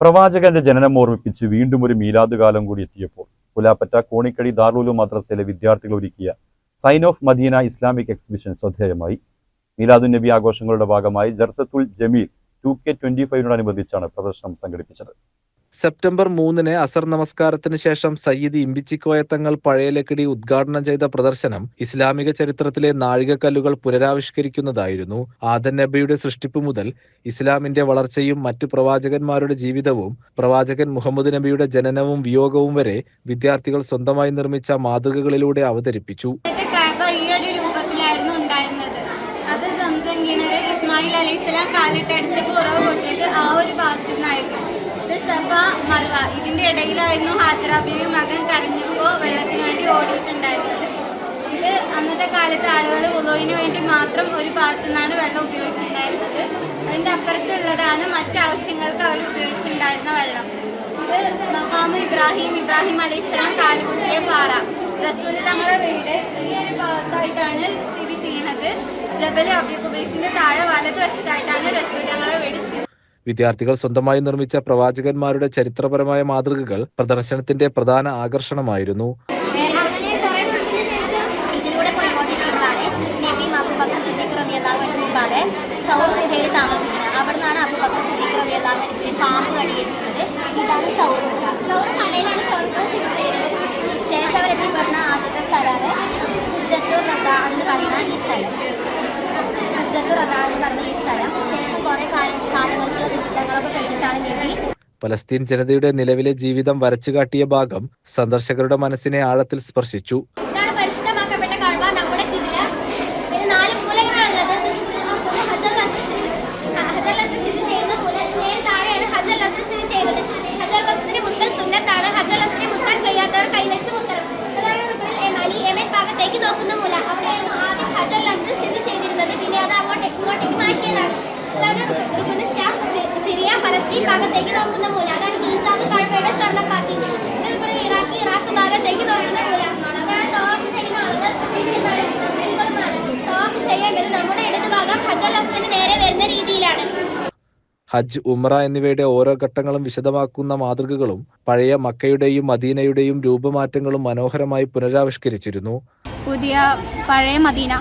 പ്രവാചകന്റെ ജനനം ഓർമ്മിപ്പിച്ച് വീണ്ടും ഒരു മീലാദ് കാലം കൂടി എത്തിയപ്പോൾ പുലാപ്പറ്റ കോണിക്കടി ദാറുലു മദ്രസയിലെ വിദ്യാർത്ഥികൾ ഒരുക്കിയ sign of Medina Islamic exhibition ശ്രദ്ധേയമായി. മീലാദുൻ നബി ആഘോഷങ്ങളുടെ ഭാഗമായി ജർസത്തുൽ ജമീൽ ടു കെ ട്വന്റി ഫൈവിനോടനുബന്ധിച്ചാണ് പ്രദർശനം സംഘടിപ്പിച്ചത്. സെപ്റ്റംബർ മൂന്നിന് അസർ നമസ്കാരത്തിന് ശേഷം സയ്യിദ് ഇമ്പിച്ചിക്കോയ തങ്ങൾ പഴയലക്കിടി ഉദ്ഘാടനം ചെയ്ത പ്രദർശനം ഇസ്ലാമിക ചരിത്രത്തിലെ നാഴികക്കല്ലുകൾ പുനരാവിഷ്കരിക്കുന്നതായിരുന്നു. ആദൻ നബിയുടെ സൃഷ്ടിപ്പ് മുതൽ ഇസ്ലാമിന്റെ വളർച്ചയും മറ്റു പ്രവാചകന്മാരുടെ ജീവിതവും പ്രവാചകൻ മുഹമ്മദ് നബിയുടെ ജനനവും വിയോഗവും വരെ വിദ്യാർത്ഥികൾ സ്വന്തമായി നിർമ്മിച്ച മാതൃകകളിലൂടെ അവതരിപ്പിച്ചു. അത് സംസം കിണർ ഇസ്മായിൽ അലൈഹിസ്ലാം കാലിട്ടടിച്ച് പുറകെ പൊട്ടിയത് ആ ഒരു ഭാഗത്തു നിന്നായിരുന്നു. സഫ മർവ ഇതിന്റെ ഇടയിലായിരുന്നു ഹാജറ ബീവി മകൻ കരഞ്ഞപ്പോൾ വെള്ളത്തിന് വേണ്ടി ഓടിയിട്ടുണ്ടായിരുന്നത്. ഇത് അന്നത്തെ കാലത്ത് ആളുകൾ ഉദോയിന് വേണ്ടി മാത്രം ഒരു ഭാഗത്തു നിന്നാണ് വെള്ളം ഉപയോഗിച്ചിട്ടുണ്ടായിരുന്നത്. അതിന്റെ അപ്പുറത്തുള്ളതാണ് മറ്റാവശ്യങ്ങൾക്ക് അവർ ഉപയോഗിച്ചിട്ടുണ്ടായിരുന്ന വെള്ളം. ഇത് മക്കാമ് ഇബ്രാഹിം ഇബ്രാഹിം അലൈഹിസ്സലാം കാലുകുത്തിയ പാറ. റസൂൽ തങ്ങളുടെ വീട് ഈ ഒരു ഭാഗത്തായിട്ടാണ് സ്ഥിതി ചെയ്യുന്നത്. ജബൽ അബി കുബൈസിന്റെ താഴെ വലതുവശത്തായിട്ടാണ് റസൂൽ തങ്ങളുടെ വീട് സ്ഥിതി വിദ്യാർത്ഥികൾ സ്വന്തമായി നിർമ്മിച്ച പ്രവാചകന്മാരുടെ ചരിത്രപരമായ മാതൃകകൾ പ്രദർശനത്തിന്റെ പ്രധാന ആകർഷണമായിരുന്നു. ഈ സ്ഥലം. ഹുജ്ജത്തുർ റദ എന്ന് പറഞ്ഞ ഈ സ്ഥലം. കുറേ കാലം കാലങ്ങൾക്കുള്ള ദുരിതങ്ങളൊക്കെ കഴിഞ്ഞിട്ടാണ് നബി പലസ്തീൻ ജനതയുടെ നിലവിലെ ജീവിതം വരച്ചു കാട്ടിയ ഭാഗം സന്ദർശകരുടെ മനസ്സിനെ ആഴത്തിൽ സ്പർശിച്ചു. നോക്കുന്ന മൂല. അവിടെയായിരുന്നു ആദ്യം ഹജർ ലസ് സ്ഥിതി ചെയ്തിരുന്നത്. പിന്നെ അത് അങ്ങോട്ടേക്ക് ഇങ്ങോട്ടേക്ക് മാറ്റിയതാണ്. സിറിയ ഫലസ്തീൻ ഭാഗത്തേക്ക് നോക്കുന്ന മൂല അതാണ് ഗീസാന്ന് കഴവയുടെ സ്വർണപ്പാത്തി ഇതുപോലെ ഇറാഖ് ഇറാഖ് ഭാഗത്തേക്ക് നോക്കുന്ന മൂല ഇടതുഭാഗം നേരെ വരുന്ന രീതിയിലാണ് ഹജ്ജ് ഉമ്ര എന്നിവയുടെ ഓരോ ഘട്ടങ്ങളും വിശദമാക്കുന്ന മാതൃകകളും പഴയ മക്കയുടെയും മദീനയുടെയും രൂപമാറ്റങ്ങളും മനോഹരമായി പുനരാവിഷ്കരിച്ചിരുന്നു. പുതിയ പഴയ മദീന.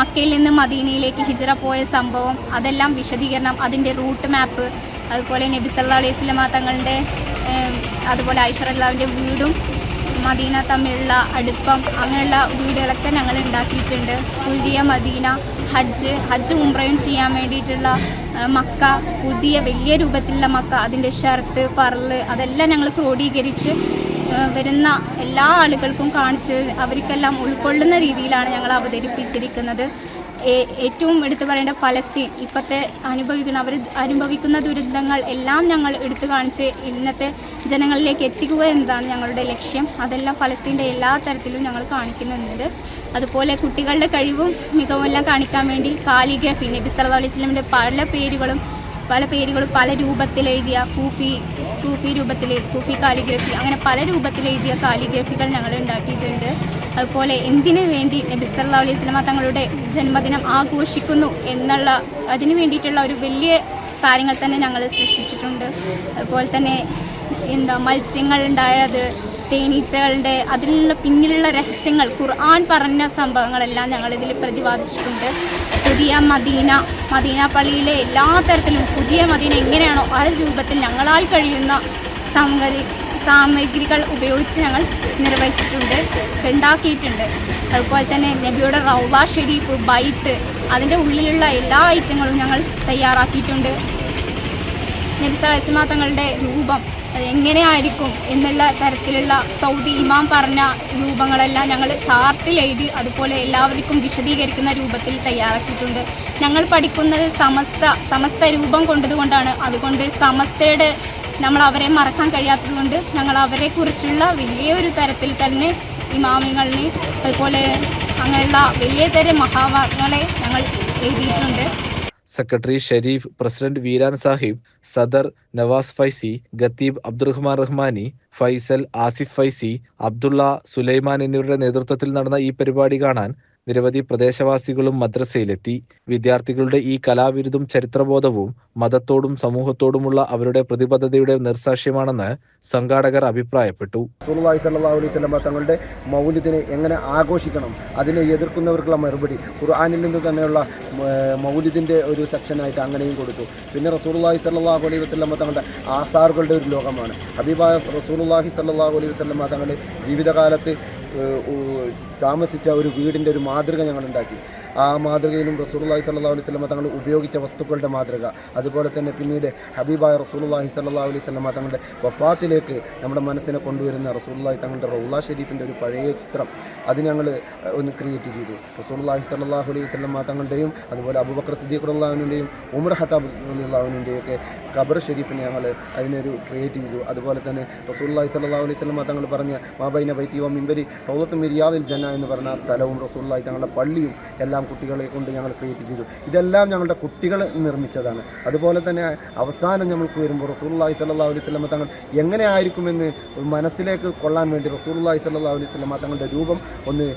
മക്കയിൽ നിന്ന് മദീനയിലേക്ക് ഹിജറ പോയ സംഭവം അതെല്ലാം വിശദീകരണം. അതിന്റെ റൂട്ട് മാപ്പ് അതുപോലെ നബി സല്ലാ അലൈഹി സ്വലമ തങ്ങളുടെ അതുപോലെ ഐശ്വര്യല്ലാവിന്റെ വീടും മദീന തമ്മിലുള്ള അടുപ്പം അങ്ങനെയുള്ള വീടുകളൊക്കെ ഞങ്ങൾ ഉണ്ടാക്കിയിട്ടുണ്ട്. പുതിയ മദീന ഹജ്ജ് ഹജ്ജ് ഉംറയും ചെയ്യാൻ വേണ്ടിയിട്ടുള്ള മക്ക പുതിയ വലിയ രൂപത്തിലുള്ള മക്ക അതിന്റെ ഷർട്ട് പറൾ അതെല്ലാം ഞങ്ങൾ ക്രോഡീകരിച്ച് വരുന്ന എല്ലാ ആളുകൾക്കും കാണിച്ച് അവർക്കെല്ലാം ഉൾക്കൊള്ളുന്ന രീതിയിലാണ് ഞങ്ങൾ അവതരിപ്പിച്ചിരിക്കുന്നത് ഏറ്റവും എടുത്തു പറയേണ്ട ഫലസ്തീൻ ഇപ്പോഴത്തെ അനുഭവിക്കുന്ന അവർ അനുഭവിക്കുന്ന ദുരിതങ്ങൾ എല്ലാം ഞങ്ങൾ എടുത്തു കാണിച്ച് ഇന്നത്തെ ജനങ്ങളിലേക്ക് എത്തിക്കുക എന്നതാണ് ഞങ്ങളുടെ ലക്ഷ്യം അതെല്ലാം ഫലസ്തീന്റെ എല്ലാ തരത്തിലും ഞങ്ങൾ കാണിക്കുന്നുണ്ട് അതുപോലെ കുട്ടികളുടെ കഴിവും മികവുമെല്ലാം കാണിക്കാൻ വേണ്ടി കാലിഗ്രഫി നബി സല്ലല്ലാഹു അലൈഹി സ്വലമിന്റെ പല പേരുകളും പല പേരുകളും പല രൂപത്തിൽ എഴുതിയ കൂഫി കൂഫി രൂപത്തിൽ കൂഫി കാലിഗ്രഫി അങ്ങനെ പല രൂപത്തിൽ എഴുതിയ കാലിഗ്രഫികൾ ഞങ്ങൾ ഉണ്ടാക്കിയിട്ടുണ്ട്. അതുപോലെ എന്തിനു വേണ്ടി നബിസല്ലാ അലൈഹി സ്വലമ തങ്ങളുടെ ജന്മദിനം ആഘോഷിക്കുന്നു എന്നുള്ള അതിനു വേണ്ടിയിട്ടുള്ള ഒരു വലിയ കാര്യങ്ങൾ തന്നെ ഞങ്ങൾ സൃഷ്ടിച്ചിട്ടുണ്ട്. അതുപോലെ തന്നെ എന്താ മത്സ്യങ്ങൾ ഉണ്ടായത് തേനീച്ചകളുടെ അതിലുള്ള പിന്നിലുള്ള രഹസ്യങ്ങൾ ഖുർആൻ പറഞ്ഞ സംഭവങ്ങളെല്ലാം ഞങ്ങൾ ഇതിൽ പ്രതിപാദിച്ചിട്ടുണ്ട്. പുതിയ മദീന മദീന പള്ളിയിലെ എല്ലാ തരത്തിലും പുതിയ മദീന എങ്ങനെയാണോ ആ രൂപത്തിൽ ഞങ്ങളാൽ കഴിയുന്ന സാമഗ്രി സാമഗ്രികൾ ഉപയോഗിച്ച് ഞങ്ങൾ നിർവഹിച്ചിട്ടുണ്ട് ഉണ്ടാക്കിയിട്ടുണ്ട്. അതുപോലെ തന്നെ നബിയുടെ റൗബ ഷെരീഫ് ബൈത്ത് അതിന്റെ ഉള്ളിലുള്ള എല്ലാ ഐറ്റങ്ങളും ഞങ്ങൾ തയ്യാറാക്കിയിട്ടുണ്ട്. നബി സലസ്മ തങ്ങളുടെ രൂപം എങ്ങനെയായിരിക്കും എന്നുള്ള തരത്തിലുള്ള സൗദി ഇമാം പറഞ്ഞ രൂപങ്ങളെല്ലാം ഞങ്ങൾ ചാർട്ടിൽ എഴുതി അതുപോലെ എല്ലാവർക്കും വിശദീകരിക്കുന്ന രൂപത്തിൽ തയ്യാറാക്കിയിട്ടുണ്ട്. ഞങ്ങൾ പഠിക്കുന്നത് സമസ്ത സമസ്ത രൂപം കൊണ്ടതുകൊണ്ടാണ്. അതുകൊണ്ട് സമസ്തയുടെ നമ്മൾ അവരെ മറക്കാൻ കഴിയാത്തതുകൊണ്ട് ഞങ്ങൾ അവരെക്കുറിച്ചുള്ള വലിയൊരു തരത്തിൽ തന്നെ ഇമാമികളിനെ അതുപോലെ അങ്ങനെയുള്ള വലിയ തരം മഹാഭാഗങ്ങളെ ഞങ്ങൾ എഴുതിയിട്ടുണ്ട്. സെക്രട്ടറി ഷെരീഫ് പ്രസിഡന്റ് വീരാൻ സാഹിബ് സദർ നവാസ് ഫൈസി ഗത്തീബ് അബ്ദുറഹ്മാൻ റഹ്മാനി ഫൈസൽ ആസിഫ് ഫൈസി അബ്ദുള്ള സുലൈമാൻ എന്നിവരുടെ നേതൃത്വത്തിൽ നടന്ന ഈ പരിപാടി കാണാൻ നിരവധി പ്രദേശവാസികളും മദ്രസയിലെത്തി. വിദ്യാർത്ഥികളുടെ ഈ കലാവിരുതും ചരിത്രബോധവും മതത്തോടും സമൂഹത്തോടുമുള്ള അവരുടെ പ്രതിബദ്ധതയുടെ നിർസാക്ഷ്യമാണെന്ന് സംഘാടകർ അഭിപ്രായപ്പെട്ടു. അലൈഹി സ്വലമ തങ്ങളുടെ മൗലിദിനെ എങ്ങനെ ആഘോഷിക്കണം അതിനെ എതിർക്കുന്നവർക്കുള്ള മറുപടി ഖുർആാനിൽ നിന്ന് തന്നെയുള്ള ഏർ, മൗലിദിന്റെ ഒരു സെക്ഷനായിട്ട് അങ്ങനെയും കൊടുത്തു. പിന്നെ റസൂലുള്ളാഹി സല്ലാഹു അലൈഹി വസ്ലമ തങ്ങളുടെ ആസാറുകളുടെ ഒരു ലോകമാണ്. ഹബീബായ റസൂലുള്ളാഹി സല്ലാഹു അലൈഹി വസ്ലമ തങ്ങളുടെ ജീവിതകാലത്ത് താമസിച്ച ഒരു വീടിന്റെ ഒരു മാതൃക ഞങ്ങൾ ഉണ്ടാക്കി ആ മാതൃകയിലും റസൂലുള്ളാഹി സല്ലാ അലൈഹി വസല്ലമ തങ്ങൾ ഉപയോഗിച്ച വസ്തുക്കളുടെ മാതൃക. അതുപോലെ തന്നെ പിന്നീട് ഹബീബായ റസൂലുള്ളാഹി സല്ലാ അലൈഹി സ്വലമ തങ്ങളുടെ വഫാത്തിലേക്ക് നമ്മുടെ മനസ്സിനെ കൊണ്ടുവരുന്ന റസൂലുള്ളാഹി തങ്ങളുടെ റൗല ഷെരീഫിന്റെ ഒരു പഴയ ചിത്രം അത് ഞങ്ങൾ ഒന്ന് ക്രിയേറ്റ് ചെയ്തു. റസൂലുള്ളാഹി സല്ലാഹു അലൈഹി സ്വലമ തങ്ങളുടെയും അതുപോലെ അബൂബക്കർ സിദ്ദീഖ് റഹ്ലാവിന്റെയും ഉമർ ഹത്താബ് റഹ്ലാവിന്റെയും ഒക്കെ ഖബർ ഷെരീഫിനെ ഞങ്ങൾ അതിനൊരു ക്രിയേറ്റ് ചെയ്തു. അതുപോലെ തന്നെ റസൂലുള്ളാഹി സല്ലാ അലൈഹി സ്വലമ തങ്ങൾ പറഞ്ഞ മാബൈന വൈത്തിയോ മിമ്പരി റൗലത്ത് മിരിയാദിൽ ജന എന്ന് പറഞ്ഞ സ്ഥലവും റസൂലുള്ളാഹി തങ്ങളുടെ പള്ളിയും എല്ലാം കുട്ടികളെ കൊണ്ട് ഞങ്ങൾ ക്രിയേറ്റ് ചെയ്തു. ഇതെല്ലാം ഞങ്ങളുടെ കുട്ടികൾ നിർമ്മിച്ചതാണ്. അതുപോലെ തന്നെ അവസാനം ഞങ്ങൾക്ക് വരുമ്പോൾ റസൂലുള്ളാഹി സല്ലല്ലാഹു അലൈഹി സ്വലമ തങ്ങൾ എങ്ങനെ ആയിരിക്കുമെന്ന് മനസ്സിലേക്ക് കൊള്ളാൻ വേണ്ടി റസൂലുള്ളാഹി സല്ലല്ലാഹു അലൈഹി സ്വലമ തങ്ങളുടെ രൂപം ഒന്ന്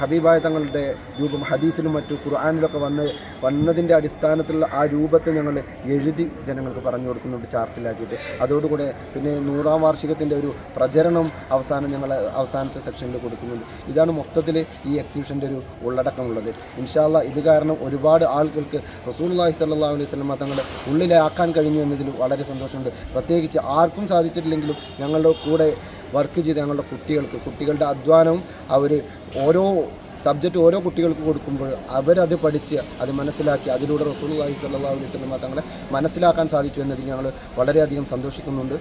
ഹബീബായ തങ്ങളുടെ രൂപം ഹദീസിലും മറ്റു ഖുർആാനിലൊക്കെ വന്ന് വന്നതിന്റെ അടിസ്ഥാനത്തിലുള്ള ആ രൂപത്തെ ഞങ്ങൾ എഴുതി ജനങ്ങൾക്ക് പറഞ്ഞു കൊടുക്കുന്നുണ്ട് ചാർട്ടിലാക്കിയിട്ട്. അതോടുകൂടെ പിന്നെ നൂറാം വാർഷികത്തിന്റെ ഒരു പ്രചരണം അവസാനം ഞങ്ങൾ അവസാനത്തെ സെക്ഷനിൽ കൊടുക്കുന്നുണ്ട്. ഇതാണ് മൊത്തത്തിൽ ഈ എക്സിബിഷന്റെ ഒരു ഉള്ളടക്കമുള്ളത്. ഇൻഷാല്ല ഇത് കാരണം ഒരുപാട് ആളുകൾക്ക് റസൂലുള്ളാഹി സല്ലാ അലൈഹി സ്വലമ തങ്ങളുടെ ഉള്ളിലാക്കാൻ കഴിഞ്ഞു എന്നതിൽ വളരെ സന്തോഷമുണ്ട്. പ്രത്യേകിച്ച് ആർക്കും സാധിച്ചിട്ടില്ലെങ്കിലും ഞങ്ങളുടെ കൂടെ വർക്ക് ചെയ്ത് ഞങ്ങളുടെ കുട്ടികൾക്ക് കുട്ടികളുടെ അധ്വാനവും അവർ ഓരോ സബ്ജക്റ്റ് ഓരോ കുട്ടികൾക്ക് കൊടുക്കുമ്പോൾ അവരത് പഠിച്ച് അത് മനസ്സിലാക്കി അതിലൂടെ റസൂൽ റസൂലുള്ളാഹി സ്വല്ലല്ലാഹു അലൈഹി സ്വലമ തങ്ങളെ മനസ്സിലാക്കാൻ സാധിച്ചു എന്നതിൽ ഞങ്ങൾ വളരെയധികം സന്തോഷിക്കുന്നുണ്ട്.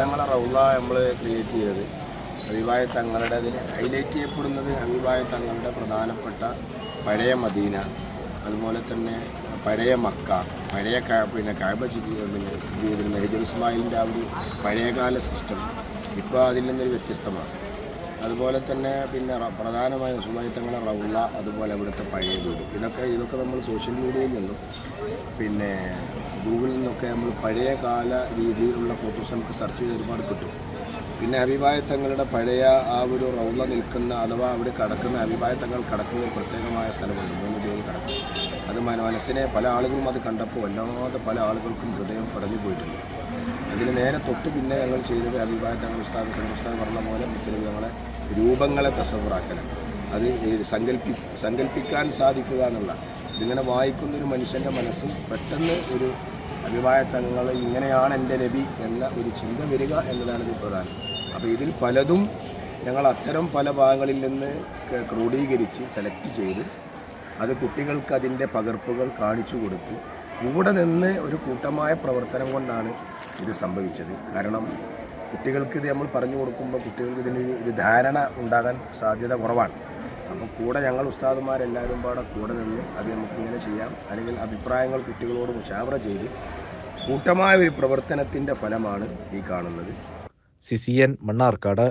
ഞങ്ങളെ റൗള നമ്മൾ ക്രിയേറ്റ് ചെയ്തത്. ഹബീബായ തങ്ങളുടെ അതിൽ ഹൈലൈറ്റ് ചെയ്യപ്പെടുന്നത് ഹബീബായ തങ്ങളുടെ പ്രധാനപ്പെട്ട പഴയ മദീന അതുപോലെ തന്നെ പഴയ മക്ക പഴയ പിന്നെ സ്ഥിതി പിന്നെ സ്ഥിതി ചെയ്തിരുന്ന ഹെജർ ഇസ്മായിലിന്റെ ആ ഒരു പഴയകാല സിസ്റ്റം ഇപ്പോൾ അതിൽ നിന്നൊരു വ്യത്യസ്തമാണ്. അതുപോലെ തന്നെ പിന്നെ പ്രധാനമായ പ്രധാനമായും റസൂലുള്ളാഹി തങ്ങളെ റൗള അതുപോലെ അവിടുത്തെ പഴയ വീട്. ഇതൊക്കെ ഇതൊക്കെ നമ്മൾ സോഷ്യൽ മീഡിയയിൽ നിന്നും പിന്നെ ഗൂഗിളിൽ നിന്നൊക്കെ നമ്മൾ പഴയ കാല രീതിയിലുള്ള ഫോട്ടോസ് നമുക്ക് സെർച്ച് ചെയ്ത് ഒരുപാട് കിട്ടും. പിന്നെ അഭിപ്രായ തങ്ങളുടെ പഴയ ആ ഒരു റൗള നിൽക്കുന്ന അഥവാ അവിടെ കടക്കുന്ന അഭിപ്രായ തങ്ങൾ കടക്കുന്ന ഒരു പ്രത്യേകമായ സ്ഥലമുണ്ട്. മൂന്ന് പേര് കടക്കും. അത് മനസ്സിനെ പല ആളുകളും അത് കണ്ടപ്പോൾ വല്ലാതെ പല ആളുകൾക്കും ഹൃദയം പടഞ്ഞു പോയിട്ടുണ്ട്. അതിന് നേരെ തൊട്ട് പിന്നെ ഞങ്ങൾ ചെയ്തത് തങ്ങൾ ഉസ്താദ് ഉസ്താദ് പറഞ്ഞ പോലെ മുത്തലബി ഞങ്ങളെ രൂപങ്ങളെ തസവറാക്കലാണ്. അത് സങ്കല്പി സങ്കല്പിക്കാൻ സാധിക്കുക എന്നുള്ള ഇതിങ്ങനെ വായിക്കുന്ന ഒരു മനുഷ്യന്റെ മനസ്സിൽ പെട്ടെന്ന് ഒരു അഭിപ്രായ തങ്ങൾ ഇങ്ങനെയാണ് എന്റെ നബി എന്ന ഒരു ചിന്ത വരിക എന്നതാണ് ഇതിൽ പ്രധാനം. അപ്പോൾ ഇതിൽ പലതും ഞങ്ങൾ അത്തരം പല ഭാഗങ്ങളിൽ നിന്ന് ക്രോഡീകരിച്ച് സെലക്ട് ചെയ്ത് അത് കുട്ടികൾക്ക് അതിന്റെ പകർപ്പുകൾ കാണിച്ചു കൊടുത്ത്. കൂടെ നിന്ന് ഒരു കൂട്ടമായ പ്രവർത്തനം കൊണ്ടാണ് ഇത് സംഭവിച്ചത്. കാരണം കുട്ടികൾക്ക് ഇത് നമ്മൾ പറഞ്ഞു കൊടുക്കുമ്പോൾ കുട്ടികൾക്ക് ഇതിനൊരു ഒരു ധാരണ ഉണ്ടാകാൻ സാധ്യത കുറവാണ്. അപ്പോൾ കൂടെ ഞങ്ങൾ ഉസ്താദുമാരെല്ലാവരും പാടെ കൂടെ നിന്ന് അത് നമുക്കിങ്ങനെ ചെയ്യാം. അല്ലെങ്കിൽ അഭിപ്രായങ്ങൾ കുട്ടികളോട് മുഷാവറ ചെയ്ത് കൂട്ടമായ ഒരു പ്രവർത്തനത്തിന്റെ ഫലമാണ് ഈ കാണുന്നത്. സിസിയൻ മണ്ണാർക്കാട്